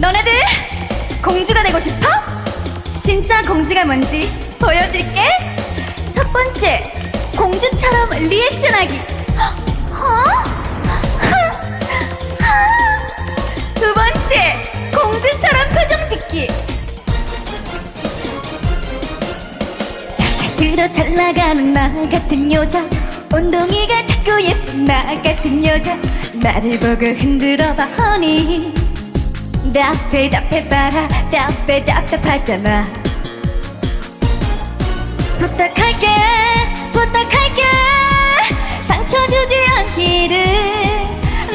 너네들 공주가 되고 싶어? 진짜 공주가 뭔지 보여줄게. 첫 번째, 공주처럼 리액션하기. 어? 두 번째, 공주처럼 표정 짓기. 들어 잘 나가는 나 같은 여자 온동이가 자꾸 예쁜 나 같은 여자 나를 보고 흔들어봐 허니 답해 답해봐라. 답해 답답하잖아. 부탁할게 부탁할게. 상처 주지 않기를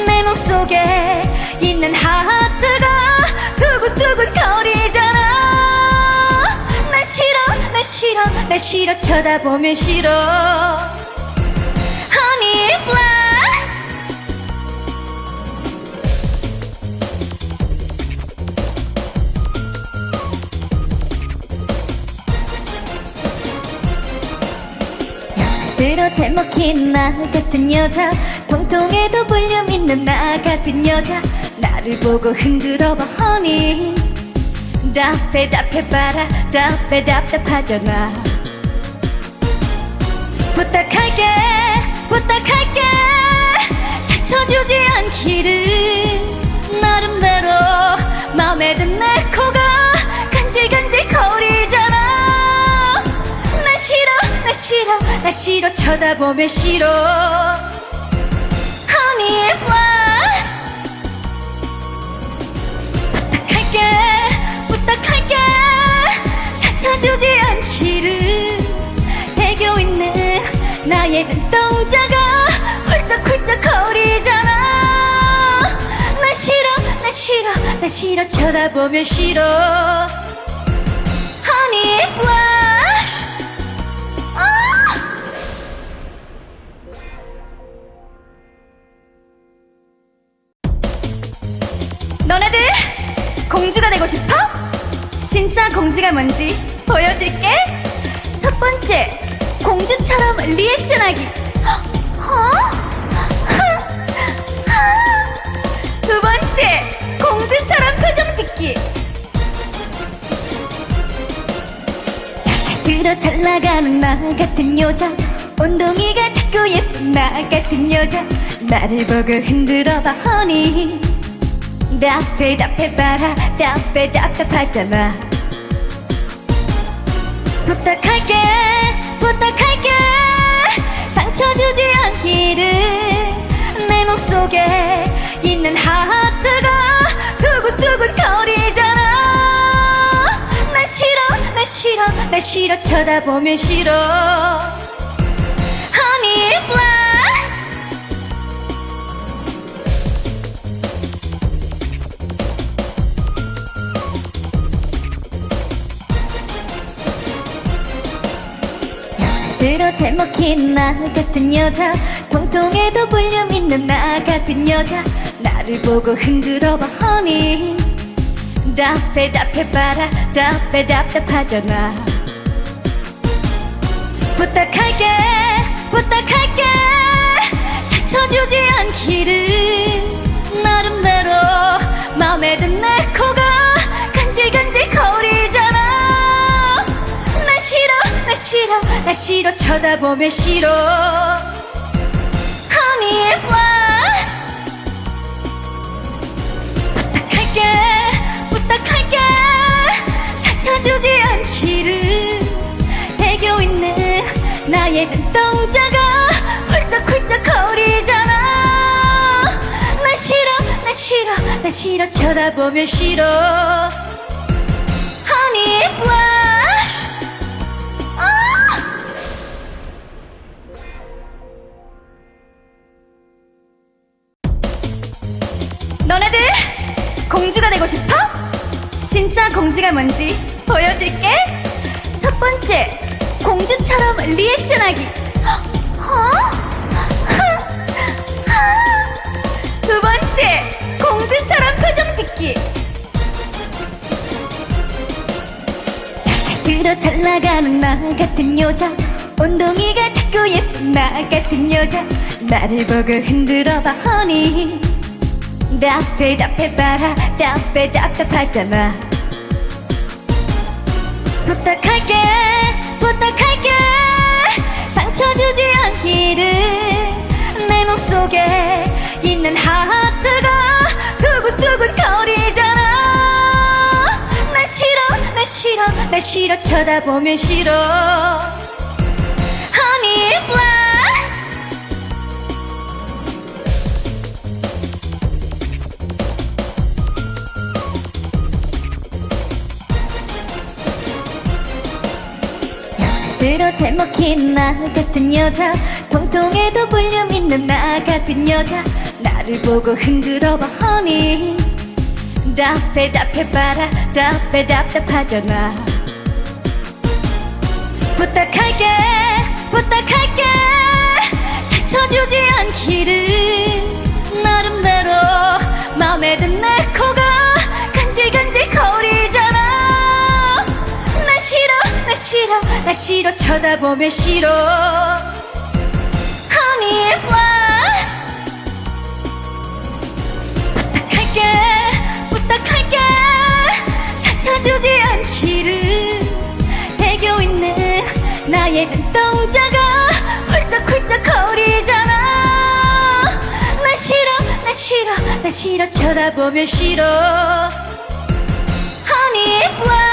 내 맘속에 있는 하트가 두근두근 거리잖아. 나 싫어 나 싫어 나 싫어. 쳐다보면 싫어. Honey Flash 들어 잘 먹힌 나 같은 여자. 통통해도 볼륨 있는 나 같은 여자. 나를 보고 흔들어봐 허니 답해 답해봐라. 답해 답답하잖아 부탁할게 부탁할게. 상처 주지 않기를. 나름대로 마음에 든 내 코가 간질간질 거리 나 싫어 나 싫어 쳐다보면 싫어. Honey Flash 부탁할게 부탁할게. 상처 주지 않기를. 애교 있는 나의 눈동자가 훌쩍훌쩍 거리잖아. 나 싫어 나 싫어 나 싫어 쳐다보면 싫어 공주가 뭔지 보여줄게. 첫 번째, 공주처럼 리액션하기. 어? 두 번째, 공주처럼 표정 짓기. 들어 잘 나가는 나 같은 여자 온동이가 자꾸 예쁜 나 같은 여자 나를 보고 흔들어봐 허니 답해 답해봐라 답해 답답하잖아 부탁할게 부탁할게. 상처 주지 않기를 내 맘속에 있는 하트가 두근두근 거리잖아. 나 싫어 나 싫어 나 싫어. 쳐다보면 싫어 들어 잘 먹힌 나 같은 여자. 통통해도 볼륨 있는 나 같은 여자. 나를 보고 흔들어봐 허니 답해 답해봐라. 답해 답답하잖아. 부탁할게 부탁할게. 상처 주지 않기를 나름대로 마음에 든 내 코가 나 싫어 쳐다보면 싫어. Honey Flash 부탁할게 부탁할게. 상처 주지 않기를. 애교 있는 나의 눈동자가 훌쩍훌쩍 거리잖아. 나 싫어 나 싫어 나 싫어. 쳐다보면 싫어 공주가 되고 싶어? 진짜 공주가 뭔지 보여줄게. 첫 번째, 공주처럼 리액션하기. 어? 두 번째, 공주처럼 표정 짓기. 들어 잘 나가는 나 같은 여자 온동이가 자꾸 예쁜 나 같은 여자 나를 보고 흔들어봐 허니 답해 답해봐라. 답해 답답하잖아. 부탁할게 부탁할게. 상처 주지 않기를 내 맘속에 있는 하트가 두근두근 거리잖아. 나 싫어 나 싫어 나 싫어. 쳐다보면 싫어 들어 제목인 나 같은 여자. 통통해도 볼륨 있는 나 같은 여자. 나를 보고 흔들어봐 honey. 답해 답해봐라. 답해 답답하잖아. 부탁할게 부탁할게. 상처 주지 않기를 나름대로 맘에 든 내 나 싫어 나 싫어. 쳐다보면 싫어. Honey flash 부탁할게 부탁할게. 상처 주지 않기를. 애교 있는 나의 눈동자가 훌쩍훌쩍 거리잖아. 나 싫어 나 싫어 나 싫어. 쳐다보면 싫어. Honey flash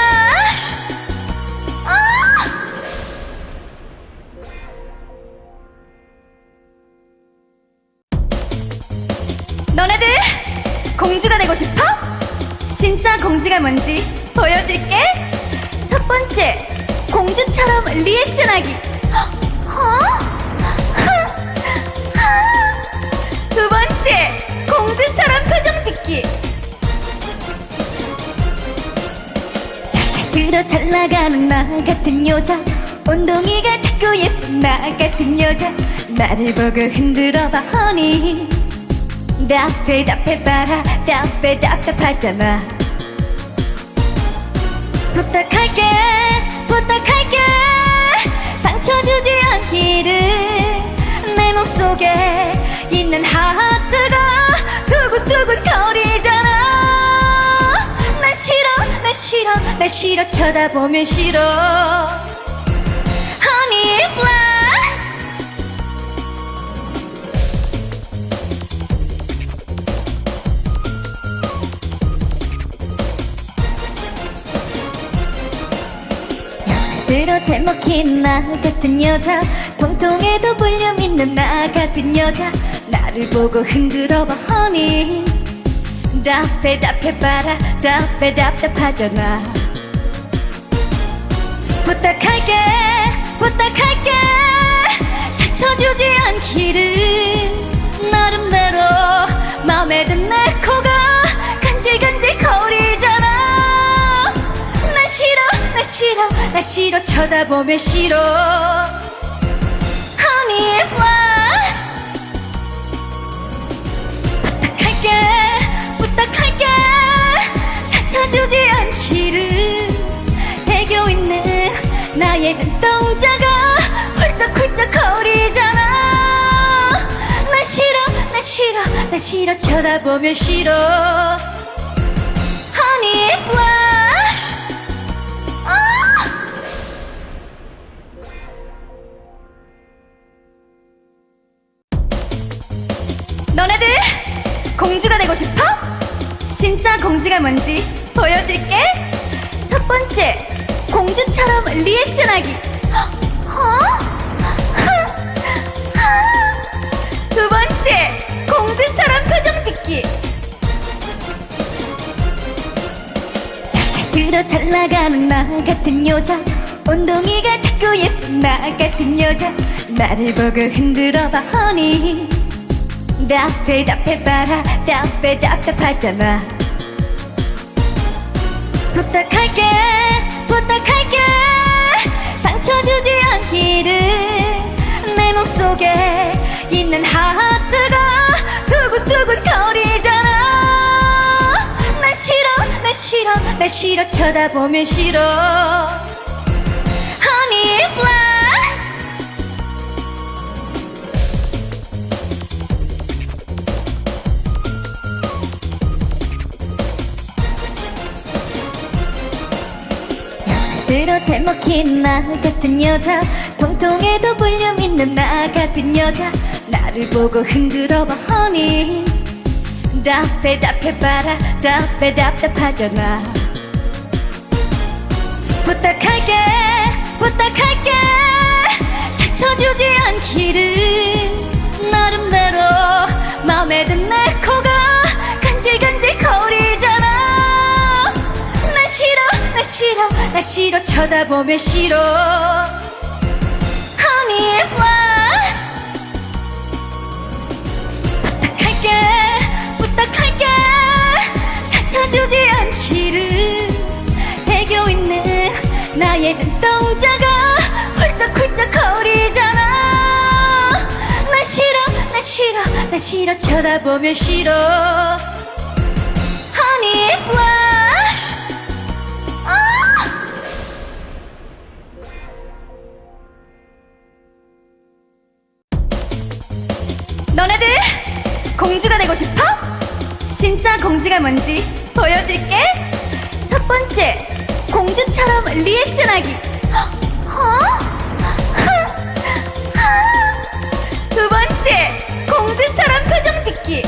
공주가 되고 싶어? 진짜 공주가 뭔지 보여줄게. 첫 번째, 공주처럼 리액션하기. 어? 두 번째, 공주처럼 표정 짓기. 들어 잘 나가는 나 같은 여자 엉덩이가 자꾸 예쁜 나 같은 여자 나를 보고 흔들어봐 허니 답해 답해봐라. 답해 답답하잖아. 부탁할게 부탁할게. 상처 주지 않기를 내 맘속에 있는 하트가 두근두근 거리잖아. 나 싫어 나 싫어 나 싫어. 쳐다보면 싫어 제목인 나 같은 여자. 통통해도 볼륨 있는 나 같은 여자. 나를 보고 흔들어봐 honey. 답해 답해봐라. 답해 답답하잖아. 부탁할게 부탁할게. 상처 주지 않기를 나름대로 맘에 든 내코 싫어. 나 싫어. 쳐다보면 싫어. Honey flash 부탁할게. 부탁할게. 상처 주지 않기를. 애교 있는 나의 눈동자가 훌쩍훌쩍 거리잖아. 나 싫어. 나 싫어. 나 싫어. 쳐다보면 싫어. Honey flash 공주가 되고 싶어? 진짜 공주가 뭔지 보여줄게. 첫 번째, 공주처럼 리액션하기. 어? 두 번째, 공주처럼 표정 짓기. 들어 잘 나가는 나 같은 여자 엉덩이가 자꾸 예쁜 나 같은 여자 나를 보고 흔들어봐 허니 답해 답해봐라. 답해 답답하잖아. 부탁할게 부탁할게. 상처 주지 않기를 내 맘속에 있는 하트가 두근두근 거리잖아. 나 싫어 나 싫어 나 싫어. 쳐다보면 싫어 제목인 나 같은 여자. 통통해도 볼륨 있는 나 같은 여자. 나를 보고 흔들어봐 허니 답해 답해봐라. 답해 답답하잖아. 부탁할게 부탁할게. 상처 주지 않기를 나름대로 마음에 든 내 코가 나 싫어 나 싫어. 쳐다보면 싫어. Honey flash 부탁할게 부탁할게. 상처 주지 않기를. 애교 있는 나의 눈동자가 훌쩍훌쩍 거리잖아. 나 싫어 나 싫어 나 싫어. 쳐다보면 싫어. Honey 공주가 뭔지 보여줄게. 첫 번째, 공주처럼 리액션하기. 어? 두 번째, 공주처럼 표정 짓기.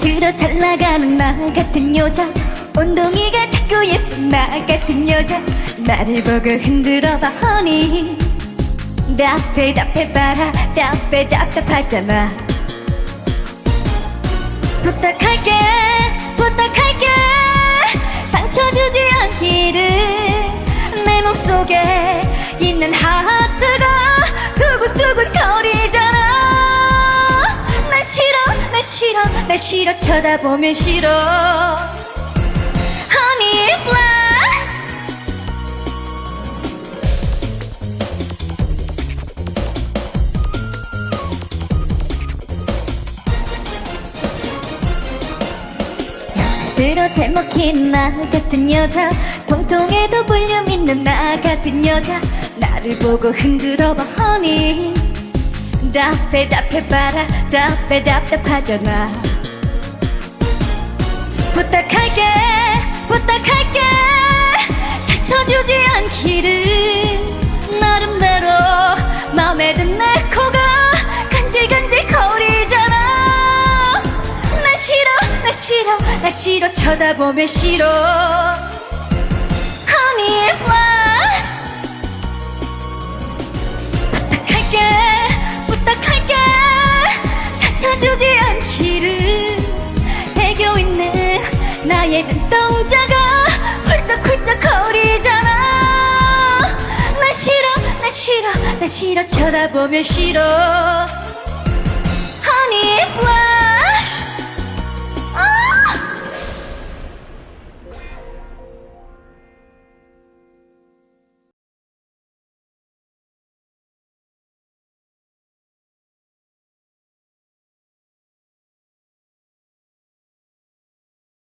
들어 잘 나가는 나 같은 여자 엉덩이가 자꾸 예쁜 나 같은 여자 나를 보고 흔들어봐 허니 답해 답해 봐라 답해 답답하잖아 부탁할게 부탁할게. 상처 주지 않기를 내 맘속에 있는 하트가 두근두근 거리잖아. 나 싫어 나 싫어 나 싫어. 쳐다보면 싫어. Honey flash 들어 제목인 나 같은 여자. 통통해도 볼륨 있는 나 같은 여자. 나를 보고 흔들어봐 허니 답해 답해봐라. 답해 답답하잖아. 부탁할게 부탁할게. 상처 주지 않기를 나름대로 마음에 든 내 코가 싫어 쳐다보면 싫어. Honey flash 부탁할게 부탁할게. 상처 주지 않기를. 애교 있는 나의 눈동자가 훌쩍훌쩍 거리잖아. 나 싫어 나 싫어 나 싫어. 쳐다보면 싫어